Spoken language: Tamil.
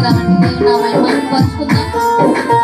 చేసుకుంటామండి నా మైండ్ పంచుకుందాం